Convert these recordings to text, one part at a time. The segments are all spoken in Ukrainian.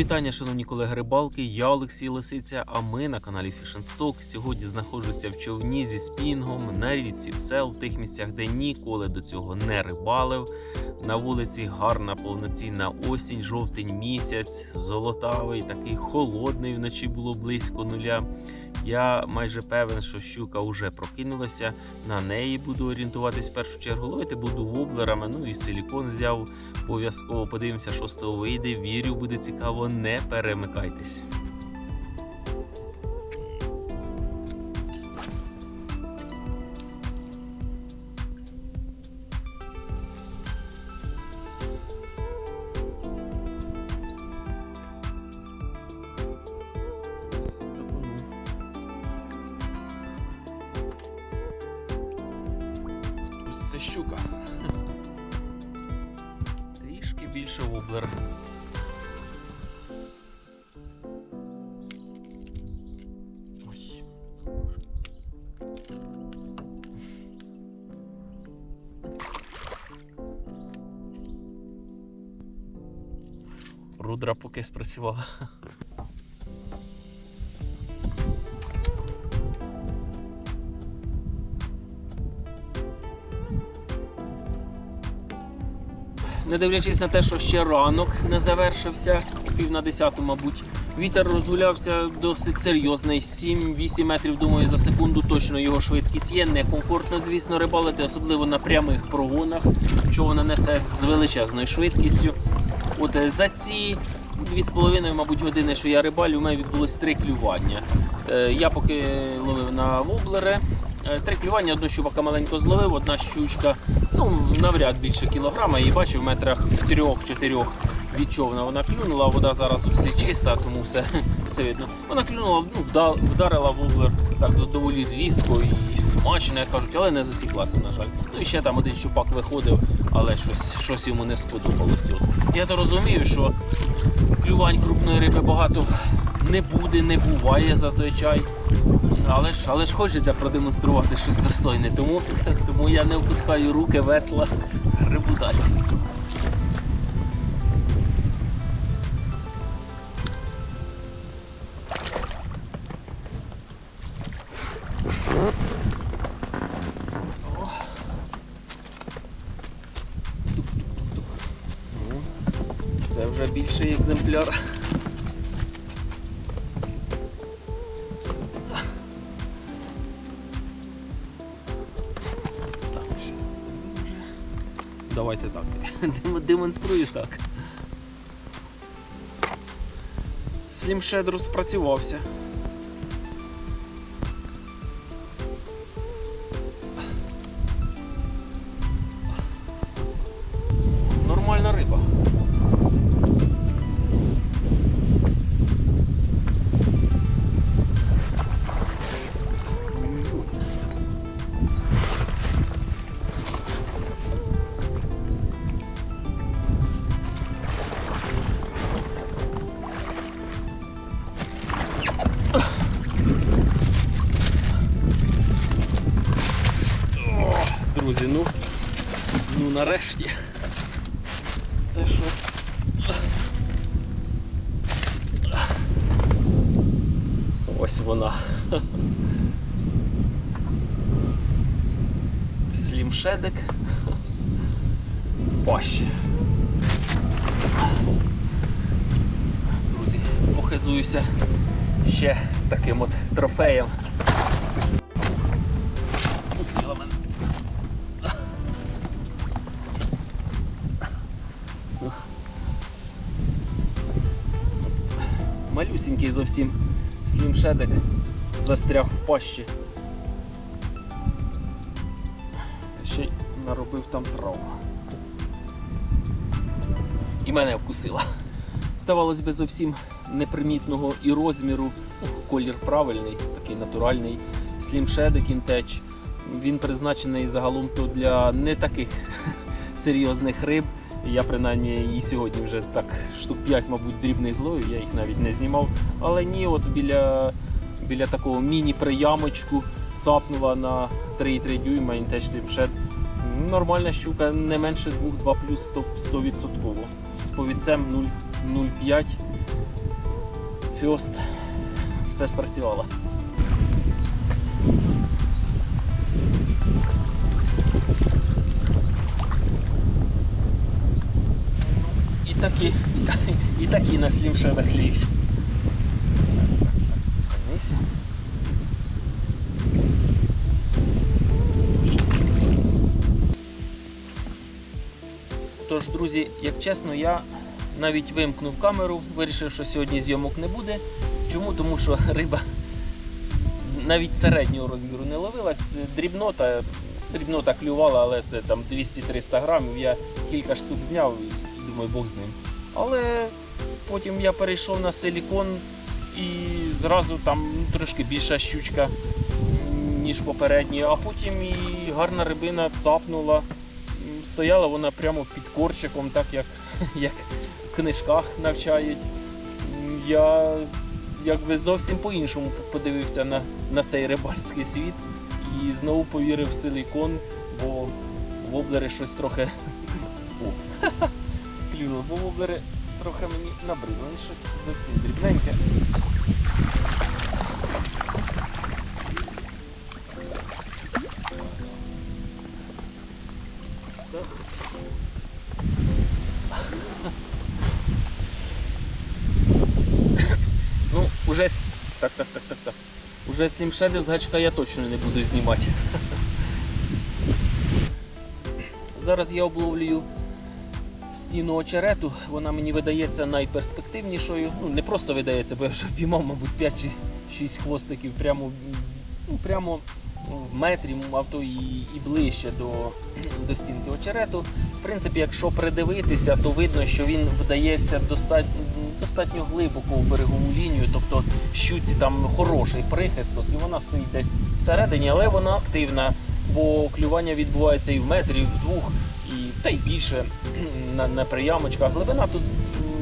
Вітання, шановні колеги рибалки. Я Олексій Лисиця, а ми на каналі Stock. Сьогодні знаходжуся в човні зі спінгом на річці Псел, в тих місцях, де ніколи до цього не рибалив. На вулиці гарна повноцінна осінь, жовтень місяць, золотавий, такий холодний вночі було близько нуля. Я майже певен, що щука вже прокинулася. На неї буду орієнтуватись в першу чергу. Ловити буду воблерами. Ну і силікон взяв. Обов'язково подивимося, що з того вийде. Вірю, буде цікаво. Не перемикайтесь. Щука. Трішки більше воблер. Рудра поки спрацювала. Не дивлячись на те, що ще ранок не завершився, пів на десяту, мабуть. Вітер розгулявся досить серйозний. 7-8 метрів, думаю, за секунду точно його швидкість є. Некомфортно, звісно, рибалити, особливо на прямих прогонах, що вона несе з величезною швидкістю. От е, за ці 2,5, мабуть, години, що я рибалю, у мене відбулось три клювання. Е, Я поки ловив на воблери. Е, Три клювання, одну щупака маленько зловив, одна щучка, ну навряд більше кілограма. Я її бачив в метрах трьох-чотирьох від човна. Вона клюнула, вода зараз у всі чиста, тому все, все видно. Вона клюнула, ну, вда- вдарила вуглер так доволі різко і смачно, як кажуть, але не засіклася, на жаль. Ну і ще там один щупак виходив, але щось, щось йому не сподобалося. Я то розумію, що клювань крупної риби багато не буде, не буває зазвичай. Але ж, але ж хочеться продемонструвати щось достойне, тому, тому я не опускаю руки, весла, грибу далі. Це вже більший екземпляр. Так. Давайте так. Дем- Демонструю так. Shadow спрацювався. Ось вона. Слімшедик. Пащі. Друзі, похизуюся ще таким от трофеєм. Усила мене. Малюсенький зовсім слімшедик застряг в пащі. Ще й наробив там травму. І мене вкусила. Здавалось би, зовсім непримітного і розміру. Колір правильний, такий натуральний. Слімшедик інтеч. Він призначений загалом то для не таких серйозних риб. Я принаймні і сьогодні вже так штук 5, мабуть, дрібних зловив, я їх навіть не знімав. Але ні, от біля, біля такого міні-приямочку цапнула на 3,3 дюйма Інтеч Slimshed. Нормальна щука, не менше 2-2 плюс 100, 100%. З повідцем 0,05. Фьост. Все спрацювало. Такі, і такі на слімшедах ліють. Тож, друзі, як чесно, я навіть вимкнув камеру, вирішив, що сьогодні зйомок не буде. Чому? Тому що риба навіть середнього розміру не ловилась. Дрібнота, дрібнота клювала, але це там 200-300 грамів. Я кілька штук зняв думаю, Бог з ним. Але потім я перейшов на силікон і зразу там трошки більша щучка, ніж попередні, а потім і гарна рибина цапнула. Стояла вона прямо під корчиком, так як, як в книжках навчають. Я якби зовсім по-іншому подивився на, на цей рибальський світ і знову повірив в силікон, бо воблери щось трохи. Клюнуло, бо воблери трохи мені набридли, щось зовсім дрібненьке. Ну, уже так, так, так, так, так. Уже слімшеди з гачка я точно не буду знімати. Зараз я обловлюю стіну очерету. Вона мені видається найперспективнішою. Ну, не просто видається, бо я вже піймав, мабуть, 5 чи 6 хвостиків прямо, ну, прямо в метрі, а то і, і ближче до, до стінки очерету. В принципі, якщо придивитися, то видно, що він вдається достатньо, достатньо глибоко в берегову лінію, тобто щуці там хороший прихисток, і вона стоїть десь всередині, але вона активна, бо клювання відбувається і в метрі, і в двох, та й більше на, на приямочках. Глибина тут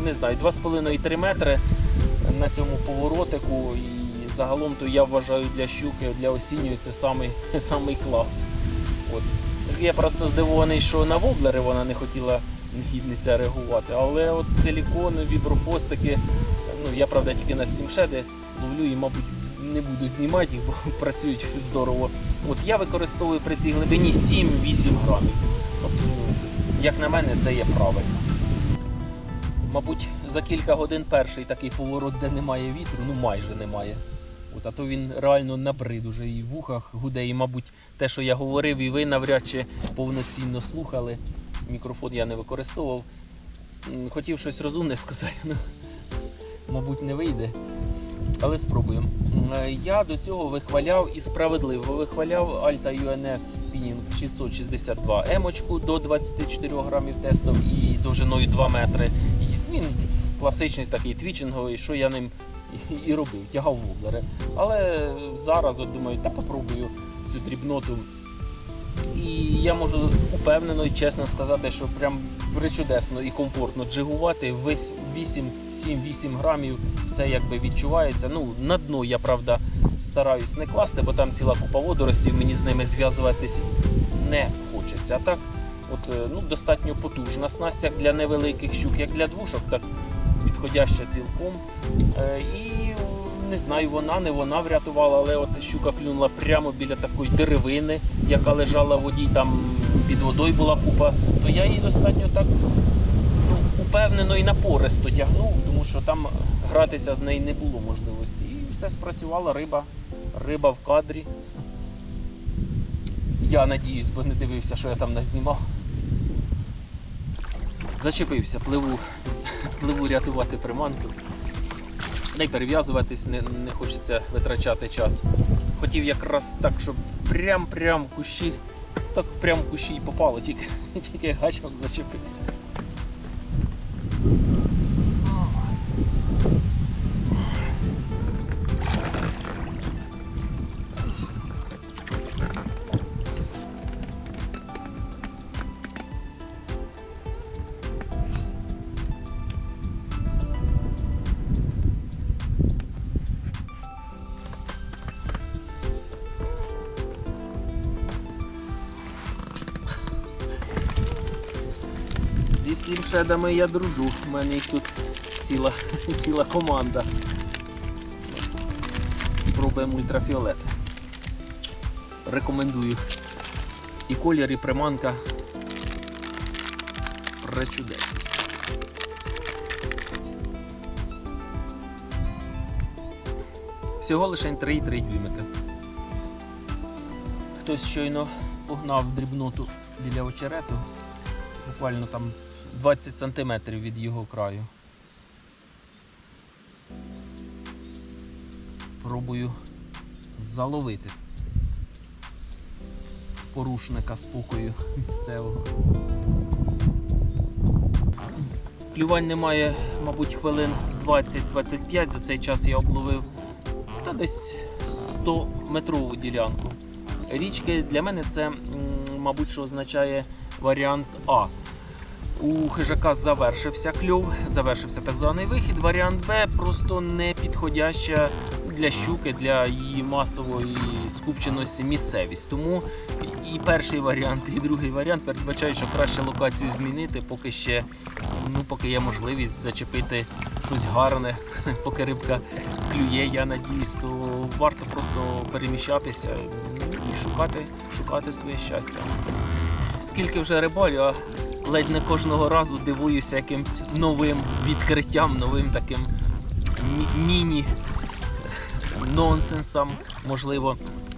не знаю, 2,5-3 метри на цьому поворотику. І загалом то я вважаю для щуки, для осінньої це самий, самий клас. От. Я просто здивований, що на воблери вона не хотіла негідниця реагувати. Але от силікон, віброфостики, ну я правда тільки на слімшеди ловлю і, мабуть, не буду знімати їх, бо працюють здорово. От я використовую при цій глибині 7-8 грамів. Тобто, як на мене, це є правильно. Мабуть, за кілька годин перший такий поворот, де немає вітру, ну майже немає. От, а то він реально набрид уже і в вухах гуде, і, мабуть, те, що я говорив, і ви навряд чи повноцінно слухали. Мікрофон я не використовував. Хотів щось розумне сказати, ну, мабуть, не вийде. Але спробуємо. Е, Я до цього вихваляв і справедливо вихваляв Alta UNS Spinning 662 емочку до 24 грамів тестом і довжиною 2 метри. Він класичний такий твічинговий, що я ним і робив, тягав воблери. Але зараз от думаю, та попробую цю дрібноту. І я можу упевнено і чесно сказати, що прям причудесно і комфортно джигувати. Весь 8, 7-8 грамів все якби відчувається. Ну, на дно я правда стараюсь не класти, бо там ціла купа водоростів, мені з ними зв'язуватись не хочеться. А так, от, е, ну, достатньо потужна снасть як для невеликих щук, як для двушок, так підходяща цілком. Е, І не знаю, вона не вона врятувала, але от щука клюнула прямо біля такої деревини, яка лежала в воді, там під водою була купа, то я її достатньо так упевнено і напористо тягнув, тому що там гратися з нею не було можливості. І все спрацювало, риба, риба в кадрі. Я надіюсь, бо не дивився, що я там назнімав. Зачепився, пливу, пливу рятувати приманку. Не перев'язуватись, не, не хочеться витрачати час. Хотів якраз так, щоб прям-прям кущі, так прям кущі і попало, тільки, тільки гачок зачепився. Слімшедами я дружу. У мене їх тут ціла, ціла команда. Спробуємо ультрафіолет. Рекомендую. І колір, і приманка пречудесні. Всього лише 3,3 дюймика. Хтось щойно погнав дрібноту біля очерету, буквально там 20 см від його краю. Спробую заловити порушника спокою місцевого. Клювань немає, мабуть, хвилин 20-25. За цей час я обловив та десь 100 метрову ділянку. Річки для мене це, мабуть, що означає варіант А. У хижака завершився кльов, завершився так званий вихід. Варіант Б просто не підходяща для щуки, для її масової скупченості місцевість. Тому і перший варіант, і другий варіант передбачають, що краще локацію змінити, поки ще ну, поки є можливість зачепити щось гарне, поки рибка клює, я надіюсь, то варто просто переміщатися і шукати, шукати своє щастя. Скільки вже рибалю, а ледь не кожного разу дивуюся якимсь новим відкриттям, новим таким мі- міні нонсенсам, можливо.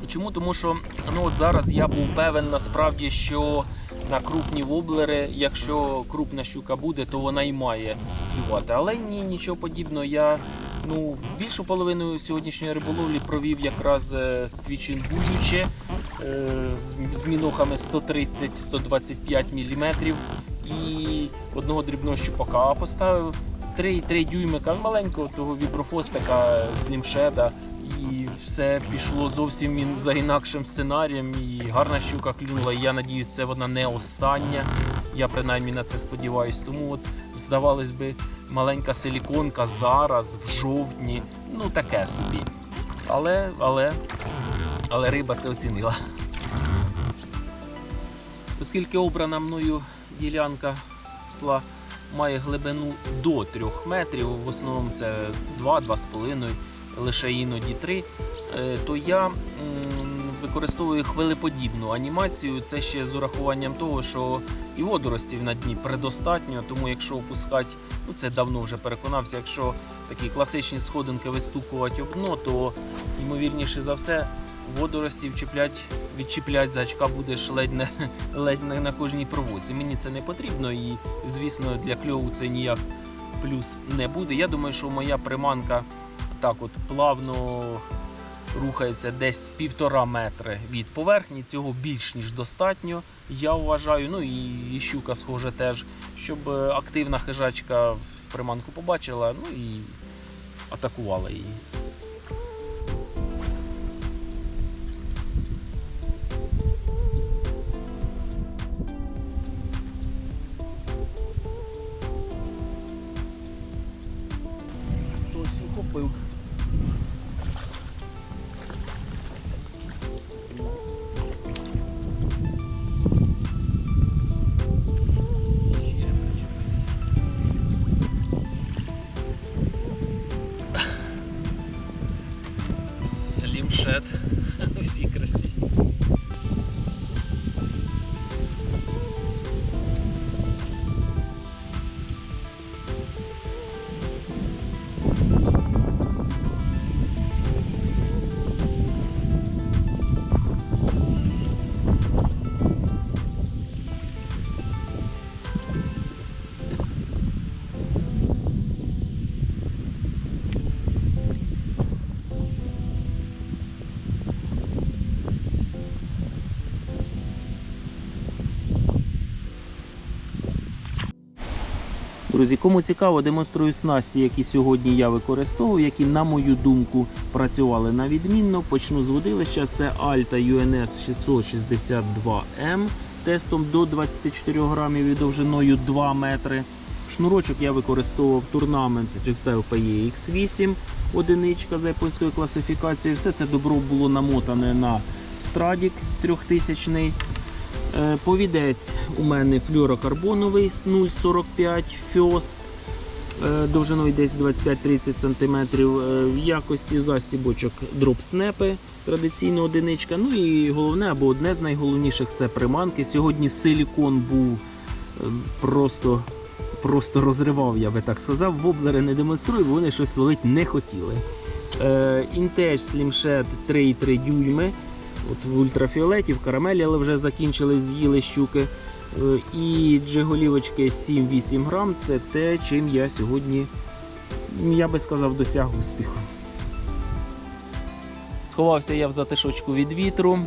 Чому? Тому що ну, от зараз я був певен насправді, що на крупні воблери, якщо крупна щука буде, то вона і має клювати. Але ні, нічого подібного. Я ну, більшу половину сьогоднішньої риболовлі провів якраз е, твічинг будючи е, з, з мінохами 130-125 мм. І одного дрібного щупака поставив. 3,3 дюймика маленького того віброфостика з лімшеда. І все пішло зовсім за інакшим сценарієм. І гарна щука клюнула. Я надіюсь, це вона не остання. Я принаймні на це сподіваюсь. Тому от здавалось би, маленька силіконка зараз, в жовтні, ну таке собі. Але, але, але риба це оцінила. Оскільки обрана мною ділянка псла має глибину до 3 метрів, в основному це 2-2,5, лише іноді 3, е, то я використовую хвилеподібну анімацію. Це ще з урахуванням того, що і водоростів на дні предостатньо, тому якщо опускати, ну це давно вже переконався, якщо такі класичні сходинки вистукувати об дно, то ймовірніше за все водорості вчіплять, відчіплять за очка будеш ледь не, ледь не на кожній проводці. Мені це не потрібно і, звісно, для кльову це ніяк плюс не буде. Я думаю, що моя приманка так от плавно рухається десь півтора метри від поверхні. Цього більш ніж достатньо, я вважаю. Ну і, щука схоже теж, щоб е, активна хижачка приманку побачила, ну і атакувала її. Друзі, кому цікаво, демонструю снасті, які сьогодні я використовую, які, на мою думку, працювали на відмінно. Почну з водилища. Це Alta UNS 662M тестом до 24 грамів і довжиною 2 метри. Шнурочок я використовував турнамент Jigstyle PE X8, одиничка за японською класифікацією. Все це добро було намотане на Stradic 3000 Е, Повідець у мене флюорокарбоновий з 0,45 фьост. Е, Довжиною десь 25-30 см. Е, В якості застібочок дропснепи, традиційна одиничка. Ну і головне або одне з найголовніших це приманки. Сьогодні силікон був е, просто, просто розривав, я би так сказав. Воблери не демонструю, вони щось ловити не хотіли. Е, Інтеж Shed 3,3 дюйми. От в ультрафіолеті, в карамелі, але вже закінчили, з'їли щуки. Е, І джиголівочки 7-8 грам це те, чим я сьогодні, я би сказав, досяг успіху. Сховався я в затишочку від вітру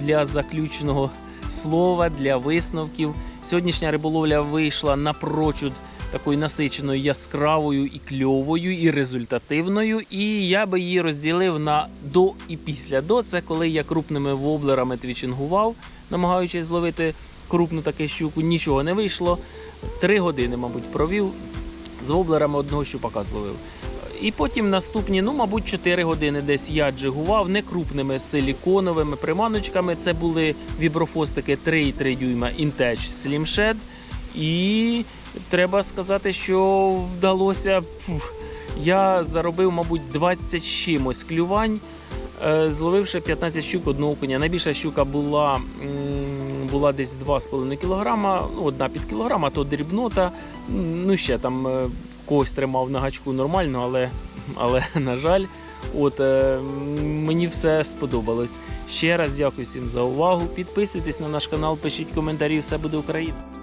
для заключного слова, для висновків. Сьогоднішня риболовля вийшла напрочуд такою насиченою, яскравою і кльовою, і результативною. І я би її розділив на до і після. До це коли я крупними воблерами твічингував, намагаючись зловити крупну таку щуку. Нічого не вийшло. Три години, мабуть, провів. З воблерами одного щупака зловив. І потім наступні, ну, мабуть, 4 години десь я джигував некрупними силіконовими приманочками. Це були віброфостики 3,3 дюйма Intech Slim Shed. І треба сказати, що вдалося. я заробив, мабуть, 20 чимось клювань, е, зловивши 15 щук одного коня. Найбільша щука була, була десь 2,5 кг, ну, одна під кілограм, а то дрібнота. Ну, ще там е, когось тримав на гачку нормально, але, але на жаль, от, е, мені все сподобалось. Ще раз дякую всім за увагу. Підписуйтесь на наш канал, пишіть коментарі, все буде Україна.